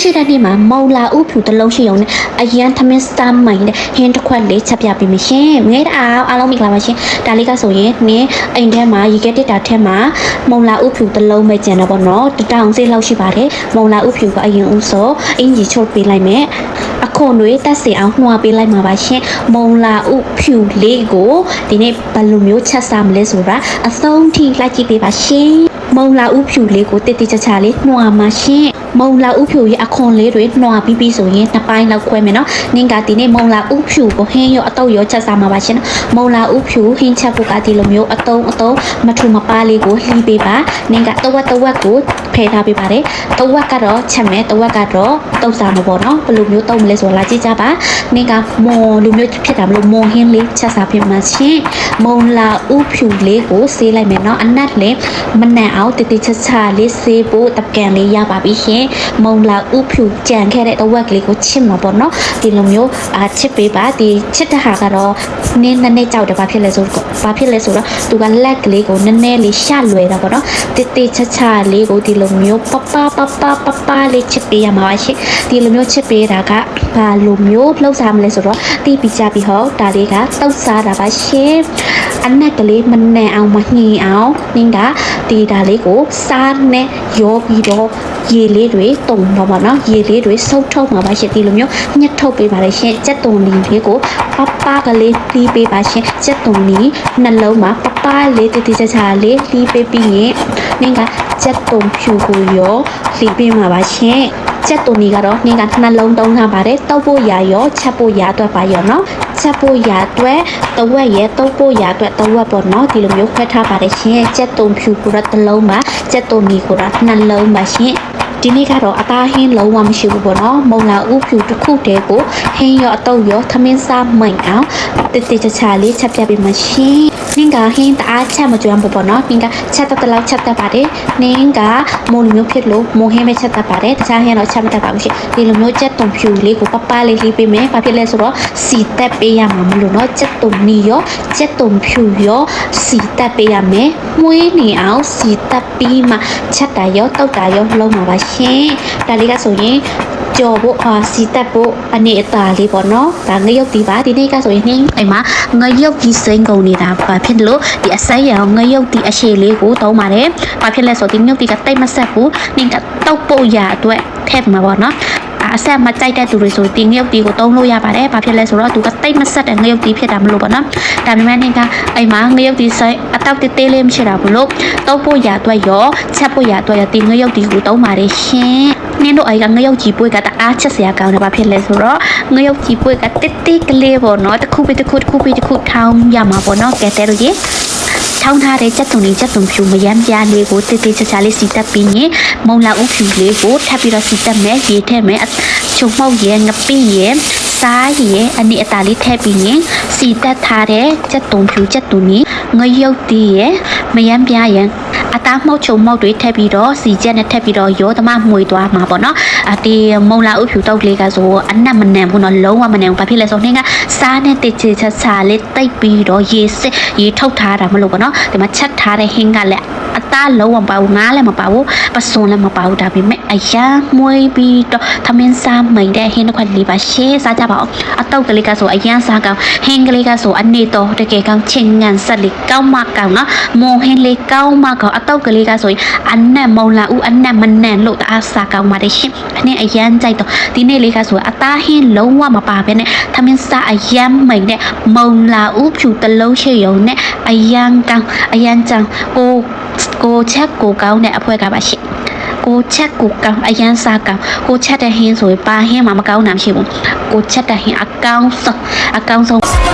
ရှိတဲ့နေ့မှာမုံလာဥဖြူတစ်လုံးရှိုံနဲ့အရန်သမင်းစတာမိုင်နဲ့ဟင်းတစ်ခွက်လေးချက်ပြပေးမရှင်ငဲတအားအားလုံးမိလာပါရှင်ဒါလေးကဆိုရင်နင်းအိမ်ထဲမှာရေခဲတစ်တာထဲမှာမုံလာဥဖြူတစ်လုံးပဲကျန်တော့ပေါ့နော်တတောင်စိလောက်ရှိပါတယ်မုံလာဥဖြူကအရင်ဦးဆိုအင်ကြီးချုပ်ပေးလိုက်မယ် အခုတွေတက်စီအောင်နှွာပေးလိုက်မှာပါရှင်မုံလာဥဖြူလေးကိုဒီနေ့ဘယ်လိုမျိုးချက်စားမလဲဆိုတာအဆုံးထိလိုက်ကြည့်ပေးပါရှင်မုံလာဥဖြူလေးကိုတိတိကျကျလေးနှွာမှာရှင်မုံလာဥဖြူရဲ့အခွန်လေးတွေနှွာပြီးပြီးဆိုရင်နှစ်ပိုင်းလောက်ခွဲမယ်နော်နင်ကဒီနေ့မုံလာဥဖြူကိုဟင်းရောအတုပ်ရောချက်စားမှာပါရှင်နော်မုံလာဥဖြူဟင်းချက်ဖို့ကဒီလိုမျိုးအတုံးအတုံးမထူမပါလေးကိုလှီးပေးပါနင်ကတဝက်တဝက်ကိုဖယ်ထားပေးပါတယ်တဝက်ကတော့ချက်မယ်တဝက်ကတော့တုပ်စားမှာပေါ့နော်ဘယ်လိုမျိုးတုပ်မလဲဆိုတော့လာကြည့်ကြပါနင်ကမွန်လူမျိုးဖြစ်တာမလို့မွန်ဟင်းလေးချက်စားဖြစ်မှာရှင်မုံလာဥဖြူလေးကိုဆေးလိုက်မယ်နော်အနက်လေးမနက်အောင်တတိချာချာလေးဆေးဖို့တကန်လေးရပါပြီရှင်မုံလာဥဖြူကြံခဲ့တဲ့တဝက်ကလေးကိုချစ်မှာပေါ့နော်ဒီလိုမျိုးအာချစ်ပေးပါဒီချစ်တဲ့ဟာကတော့နင်းနည်းနည်းကြောက်တယ်ဘာဖြစ်လဲဆိုတော့ဘာဖြစ်လဲဆိုတော့သူကလက်ကလေးကိုနည်းနည်းလေးရှလွယ်တာပေါ့နော်တိတိချာချာလေးကိုဒီလိုမျိုးပပပပပပလေးချစ်ပေးရမှာပါရှင်ဒီလိုမျိုးချစ်ပေးတာကဘာလိုမျိုးလှုပ်ရှားမလဲဆိုတော့တီးပြီးကြပြီဟောဒါလေးကတောက်စားတာပါရှင်အနက်ကလေးမနှံအောင်မညှင်အောင်နင်းကဒီဒါလေးကိုစားနဲ့ရောပြီးတော့ရေလေးတွေတုံတော့ပါနော်ရေလေးတွေဆုပ်ထုတ်မှာပါရှင်ဒီလိုမျိုးညှက်ထုတ်ပေးပါလေရှင်ကြက်တုံလီလေးကိုပပကလေးတီးပေးပါရှင်ကြက်တုံလီနှလုံးမှာပပလေးတတိချာချာလေးတီးပေးပြီးရင်နင်းကကြက်တုံဖြူကိုရောလီးပေးမှာပါရှင် ချက်တူနီကတော့နင်းကနှလုံးသုံးထားပါတယ်တောက်ဖို့ရာရောချက်ဖို့ရာအတွက်ပါရောနော်ချက်ဖို့ရာအတွက်တဝက်ရဲ့တောက်ဖို့ရာအတွက်တဝက်ပေါ့နော်ဒီလိုမျိုးခွဲထားပါတယ်ရှင်ချက်တုံဖြူကိုတော့တစ်လုံးပါချက်တူနီကိုတော့နှလုံးပါရှင်ဒီနေ့ကတော့အသားဟင်းလုံးဝမရှိဘူးပေါ့နော်မုံလာဥဖြူတစ်ခုတည်းကိုဟင်းရောအတုပ်ရောသမင်းစားမိန်အောင်တိတိကျကျလေးချက်ပြပေးမှရှင် နင်ကဟင်းတအားချက်မကြွမ်းဘူးပေါ့နော်နင်ကချက်တတ်တလောက်ချက်တတ်ပါတယ်နင်ကမိုးလိုမျိုးဖြစ်လို့မိုးဟင်းပဲချက်တတ်ပါတယ်တခြားဟင်းတော့ချက်မတတ်ပါဘူးရှင်ဒီလိုမျိုးချက်တုံဖြူလေးကိုပပလေးလေးပေးမယ်ဘာဖြစ်လဲဆိုတော့စီတက်ပေးရမှာမလို့နော်ချက်တုံနီရောချက်တုံဖြူရောစီတက်ပေးရမယ်မွေးနေအောင်စီတက်ပြီးမှချက်တာရောတောက်တာရောလုံးမှာပါရှင်ဒါလေးကဆိုရင် ကြော်ဖို့အာစီတက်ဖို့အနေအသားလေးပေါ့နော်ဒါငရုတ်တီပါဒီနေ့ကဆိုရင်နှင်းအိမ်မှာငရုတ်တီစိမ့်ကုန်နေတာဘာဖြစ်လို့ဒီအစိုက်ရောင်ငရုတ်တီအရှည်လေးကိုသုံးပါတယ်ဘာဖြစ်လဲဆိုဒီငရုတ်တီကတိတ်မဆက်ဘူးနှင်းကတောက်ဖို့ရအတွက်ထည့်မှာပေါ့နော်အဆက်မကြိုက်တဲ့သူတွေဆိုဒီငရုတ်တီကိုသုံးလို့ရပါတယ်။ဘာဖြစ်လဲဆိုတော့သူကတိတ်မဆက်တဲ့ငရုတ်တီဖြစ်တာမလို့ပေါ့နော်။ဒါပေမဲ့နေကအိမ်မှာငရုတ်တီဆိုင်အတောက်တေးသေးလေးမရှိတာဘူးလို့သုံးဖို့ရအတွက်ရောချက်ဖို့ရအတွက်ရောဒီငရုတ်တီကိုသုံးပါတယ်ရှင်။ နင်းတို့အိမ်ကငရုတ်ကြီးပွေးကတအားချက်စရာကောင်းတယ်ဘာဖြစ်လဲဆိုတော့ငရုတ်ကြီးပွေးကတစ်တိကလေးပေါ့နော်တစ်ခုပြီးတစ်ခုတစ်ခုပြီးတစ်ခုထောင်းရမှာပေါ့နော်ကဲတဲ့လို့ရေထောင်းထားတဲ့ချက်တုံလေးချက်တုံဖြူမယမ်းပြားလေးကိုတိတိကျကျလေးစီတက်ပြီးရင်မုံလာဥဖြူလေးကိုထပ်ပြီးတော့စီတက်မယ်ရေထည့်မယ်ချုံမောက်ရဲ့ငပိရဲ့စားရဲ့အနည်းအတားလေးထည့်ပြီးရင်စီတက်ထားတဲ့ချက်တုံဖြူချက်တုံနီငရုတ်တီးရဲ့မယမ်းပြားရဲ့ အသားမှုတ်ချုံမှုတ်တွေထည့်ပြီးတော့စီချက်နဲ့ထည့်ပြီးတော့ရောသမမှွေသွားမှာပေါ့နော်အဒီမုံလာဥဖြူတုတ်လေးကဆိုအနက်မနန်ဘူးနော်လုံးဝမနန်ဘူးဘာဖြစ်လဲဆိုတော့နှင်းကစားနဲ့တစ်ချေချက်ချာလေးတိတ်ပြီးတော့ရေစစ်ရေထုတ်ထားတာမလို့ပေါ့နော်ဒီမှာချက်ထားတဲ့ဟင်းကလည်းအ သားလုံးဝမပါဘူးငားလည်းမပါဘူးပစွန်လည်းမပါဘူးဒါပေမဲ့အရန်မွေးပြီးတော့သမင်းစားမိန်တဲ့ဟင်းတစ်ခွက်လေးပါရှေးစားကြပါအောင်အတုတ်ကလေးကဆိုအရန်စားကောင်းဟင်းကလေးကဆိုအနေတော့တကယ်ကောင်းချင်းငံဆက်လေးကောင်းမကောင်းနော်မွန်ဟင်းလေးကောင်းမကောင်းအတုတ်ကလေးကဆိုရင်အနက်မုံလာဦးအနက်မနန်လို့တအားစားကောင်းပါတယ်ရှင်ခနဲ့အရန်ကြိုက်တော့ဒီနေ့လေးကဆိုအသားဟင်းလုံးဝမပါဘဲနဲ့သမင်းစားအရန်မိန်တဲ့မုံလာဦးဖြူတလုံးရှိရုံနဲ့အရန်ကောင်းအရန်ကြောင်ကို ကိုချက်ကိုကောင်းတဲ့အဖွဲကပါရှင်ကိုချက်ကိုကောင်းအရန်စားကောင်းကိုချက်တဲ့ဟင်းဆိုရင်ပါဟင်းမှမကောင်းတာမရှိဘူးကိုချက်တဲ့ဟင်းအကောင်းဆုံးအကောင်းဆုံး